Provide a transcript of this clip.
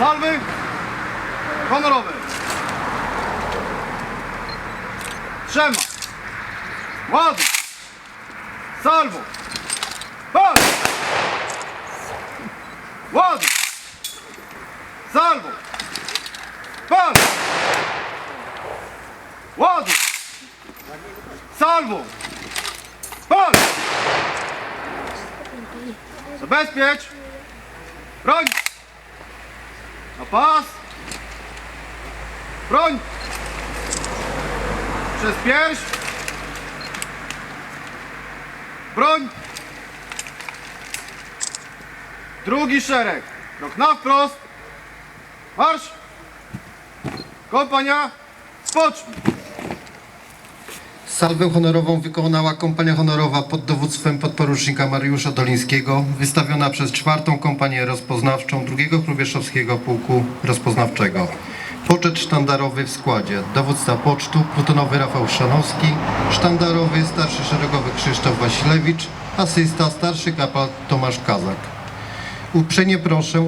Salwy. Honorowe. Trzema. Ładuj. Salwo. Pal. Ładuj. Salwo. Pal. Ładuj. Salwo. Pal. Zabezpiecz. Broń. Na pas. Broń. Przez pierś. Broń. Drugi szereg. Krok na wprost. Marsz. Kompania. Spocznij. Salwę honorową wykonała kompania honorowa pod dowództwem podporucznika Mariusza Dolińskiego, wystawiona przez czwartą kompanię rozpoznawczą II Krubieszowskiego Pułku Rozpoznawczego. Poczet sztandarowy w składzie dowódca pocztu plutonowy Rafał Szanowski, sztandarowy starszy szeregowy Krzysztof Wasilewicz, asysta starszy kapral Tomasz Kazak. Uprzejmie proszę